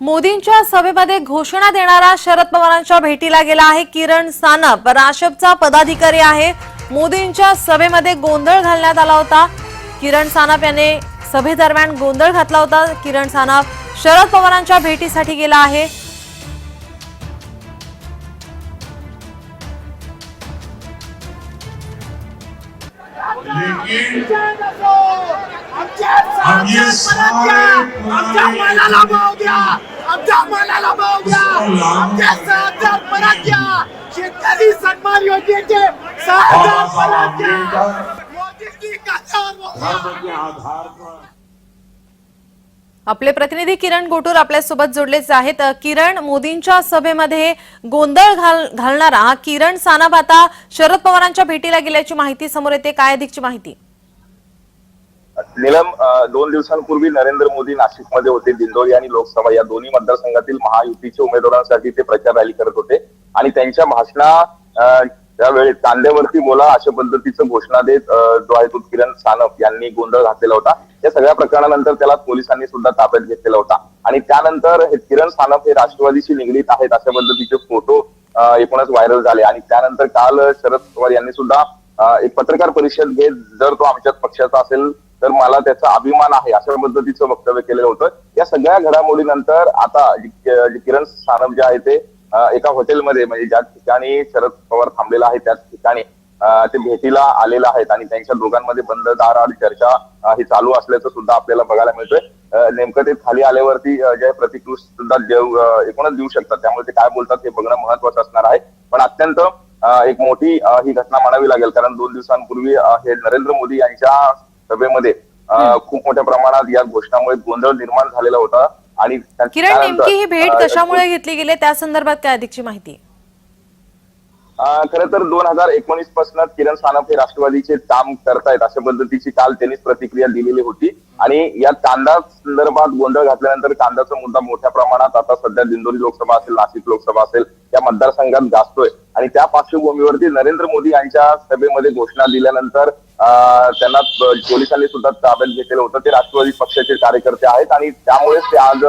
मोदींच्या सभेमध्ये घोषणा देणारा शरद पवारांच्या भेटीला गेला आहे किरण सानप. राशपचा पदाधिकारी आहे. मोदींच्या सभेमध्ये गोंधळ घालण्यात आला होता. किरण सानप याने सभेदरम्यान गोंधळ घातला होता. किरण सानप शरद पवारांच्या भेटीसाठी गेला आहे. लेकिन आमच्या मालाला भाव द्या. आमच्या सहा हजार परत द्या. शेतकरी सन्मान योजनेचे सहा हजार परत द्या. आपले प्रतिनिधी किरण गोटूर आपल्यासोबत जोडलेच आहेत. किरण मोदींच्या सभेमध्ये गोंधळ घाल घालणारा हा किरण सानप आता शरद पवारांच्या भेटीला गेल्याची माहिती समोर येते. काय अधिकची माहिती? निलम दोन दिवसांपूर्वी नरेंद्र मोदी नाशिकमध्ये होते. दिंडोरी आणि लोकसभा या दोन्ही मतदारसंघातील महायुतीच्या उमेदवारांसाठी ते प्रचार रॅली करत होते. आणि त्यांच्या भाषणा त्यावेळी कांद्यावरती बोला अशा पद्धतीचं घोषणा देत जो आहे तो किरण सानप यांनी गोंधळ घातलेला होता. या सगळ्या प्रकरणानंतर त्याला पोलिसांनी सुद्धा ताब्यात घेतलेला होता. आणि त्यानंतर हे किरण सानप हे राष्ट्रवादीशी निगडीत आहेत अशा पद्धतीचे फोटो एकूणच व्हायरल झाले. आणि त्यानंतर काल शरद पवार यांनी सुद्धा एक पत्रकार परिषद घेत जर तो आमच्याच पक्षाचा असेल तर मला त्याचा अभिमान आहे अशा पद्धतीचं वक्तव्य केलेलं होतं. या सगळ्या घडामोडीनंतर आता किरण सानप जे आहे ते एका हॉटेलमध्ये म्हणजे ज्या ठिकाणी शरद पवार थांबलेला आहे त्याच ठिकाणी ते भेटीला आलेले आहेत आणि त्यांच्या दोघांमध्ये बंद दाराआड चर्चा ही चालू असल्याचं सुद्धा आपल्याला बघायला मिळतोय. नेमकं ते खाली आल्यावरती जे प्रतिकृती सुद्धा देऊ एकूणच देऊ शकतात. त्यामुळे ते काय बोलतात हे बघणं महत्वाचं असणार आहे. पण अत्यंत एक मोठी ही घटना म्हणावी लागेल. कारण दोन दिवसांपूर्वी हे नरेंद्र मोदी यांच्या सभेमध्ये खूप मोठ्या प्रमाणात या घोषणामुळे गोंधळ निर्माण झालेला होता आणि किरण नेमकी ही भेट कशामुळे घेतली गेली त्या संदर्भात काय अधिकची माहिती खर तर दोन हजार एकोणीसपासून किरण सानप हे राष्ट्रवादीचे काम करतायत अशा पद्धतीची काल त्यांनीच प्रतिक्रिया दिलेली होती. आणि या कांदा संदर्भात गोंधळ घातल्यानंतर कांद्याचा मुद्दा मोठ्या प्रमाणात आता सध्या दिंडोरी लोकसभा असेल नाशिक लोकसभा असेल या मतदारसंघात गाजतोय. आणि त्या पार्श्वभूमीवरती नरेंद्र मोदी यांच्या सभेमध्ये घोषणा दिल्यानंतर अं, त्यांना पोलिसांनी सुद्धा ताब्यात घेतलेलं होतं. ते राष्ट्रवादी पक्षाचे कार्यकर्ते आहेत आणि त्यामुळेच ते आज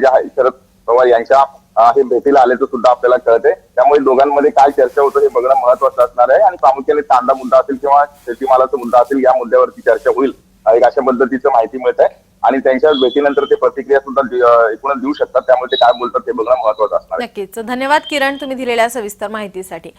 जे आहे शरद पवार यांच्या हे भेटीला आल्याचं सुद्धा आपल्याला कळतंय. त्यामुळे दोघांमध्ये काय चर्चा होतं हे बघणं महत्वाचं असणार आहे. आणि प्रामुख्याने कांदा मुद्दा असेल किंवा शेतीमालाचा मुद्दा असेल या मुद्द्यावरती चर्चा होईल. एक अशा पद्धतीचं माहिती मिळत आहे आणि त्यांच्या भेटीनंतर ते प्रतिक्रिया सुद्धा एकूणच देऊ शकतात. त्यामुळे ते काय बोलतात ते बघणं महत्वाचं असणार नक्कीच. धन्यवाद किरण तुम्ही दिलेल्या सविस्तर माहितीसाठी.